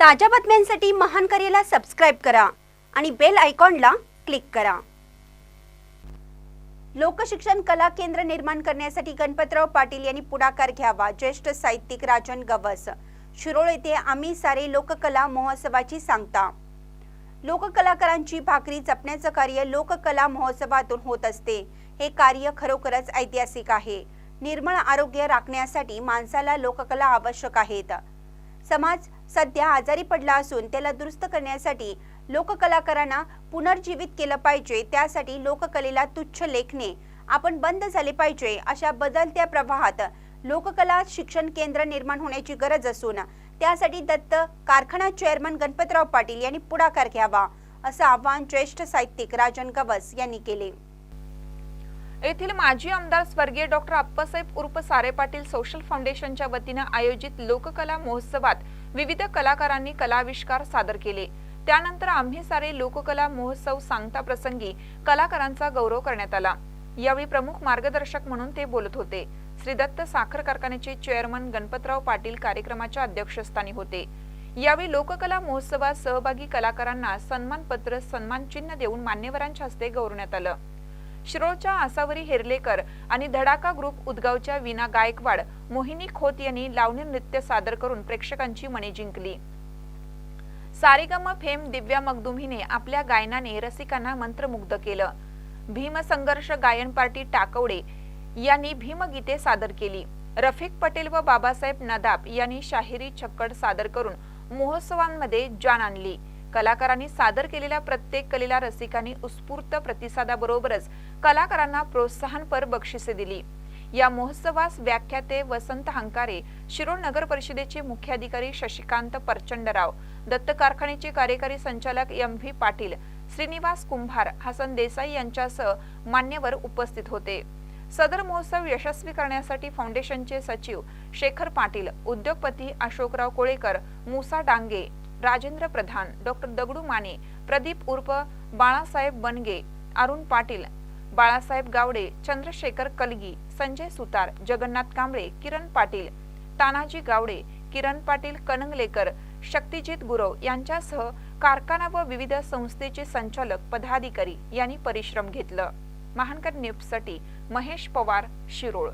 ताज्या बातम्यांसाठी महान करेला सबस्क्राईब करा आणि बेल आयकॉनला क्लिक करा. लोकशिक्षण कला केंद्र निर्माण करण्यासाठी गणपतराव पाटील यांनी पुढाकार घ्यावा. ज्येष्ठ साहित्यिक राजन गवस. शिरोळ येथे आम्ही सारे लोककला महोत्सवाची सांगता. लोककलाकारांची भाकरी जपण्याचं कार्य लोककला महोत्सवातून होत असते. हे कार्य खरोखरच ऐतिहासिक आहे. निर्मळ आरोग्य राखण्यासाठी माणसाला लोककला आवश्यक आहेत. समाज सध्या आजारी पडला असून त्याला दुरुस्त करण्यासाठी लोककलाकारांना पुनर्जीवित केलं पाहिजे. त्यासाठी लोककलेला तुच्छ लेखणे आपण बंद झाले पाहिजे अशा बदलत्या प्रवाहात लोककला शिक्षण केंद्र निर्माण होण्याची गरज असून त्यासाठी दत्त कारखाना चेअरमन गणपतराव पाटील यांनी पुढाकार घ्यावा असं आवाहन ज्येष्ठ साहित्यिक राजन गवस यांनी केले. येथील माजी आमदार स्वर्गीय डॉक्टर अप्पासाहेब उर्फ सारे पाटील सोशल फाउंडेशनच्या वतीनं आयोजित लोककला महोत्सवात विविध कलाकारांनी कलाविष्कार सादर केले. त्यानंतर आम्ही सारे लोककला महोत्सव सांगता प्रसंगी कलाकारांचा गौरव करण्यात आला. यावेळी प्रमुख मार्गदर्शक म्हणून ते बोलत होते. श्री दत्त साखर कारखान्याचे चेअरमन गणपतराव पाटील कार्यक्रमाच्या अध्यक्षस्थानी होते. यावेळी लोककला महोत्सवात सहभागी कलाकारांना सन्मानपत्र सन्मानचिन्ह देऊन मान्यवरांच्या हस्ते गौरवण्यात आलं. शिरोळच्या आसावरी हेरलेकर आणि धडाका ग्रुप उदगावच्या विना गायकवाड मोहिनी खोत यांनी लावणी नृत्य सादर करून प्रेक्षकांची मने जिंकली. सारेगम फेम दिव्या मगदुमीने आपल्या गायनाने रसिकांना मंत्रमुग्ध केलं. भीमसंघर्ष गायन पार्टी टाकवडे यांनी भीमगीते सादर केली. रफिक पटेल व बाबासाहेब नदाब यांनी शाहिरी छक्कड सादर करून महोत्सवांमध्ये जान आणली. कलाकारांनी सादर केलेल्या प्रत्येक कलेला रसिकांनी उत्स्फूर्त प्रतिसादाबरोबरच कलाकारांना प्रोत्साहनपर बक्षिसे दिली. या महोत्सवास व्याख्याते वसंत हंकारे शिरोळ नगर परिषदेचे मुख्याधिकारी शशिकांत परचंडराव दत्त कारखान्याचे कार्यकारी संचालक एम व्ही पाटील श्रीनिवास कुंभार हसन देसाई यांच्यासह मान्यवर उपस्थित होते. सदर महोत्सव यशस्वी करण्यासाठी फाउंडेशनचे सचिव शेखर पाटील उद्योगपती अशोकराव कोळेकर मुसा डांगे राजेंद्र प्रधान डॉक्टर दगडू माने प्रदीप उर्फ बाळासाहेब बनगे अरुण पाटील बाळासाहेब गावडे चंद्रशेखर कलगी संजय सुतार जगन्नाथ कांबळे किरण पाटील तानाजी गावडे किरण पाटील कनंगलेकर शक्तिजित गुरव यांच्यासह कारखाना व विविध संस्थेचे संचालक पदाधिकारी यांनी परिश्रम घेतलं. महानकर न्यूजसाठी महेश पवार शिरोळ.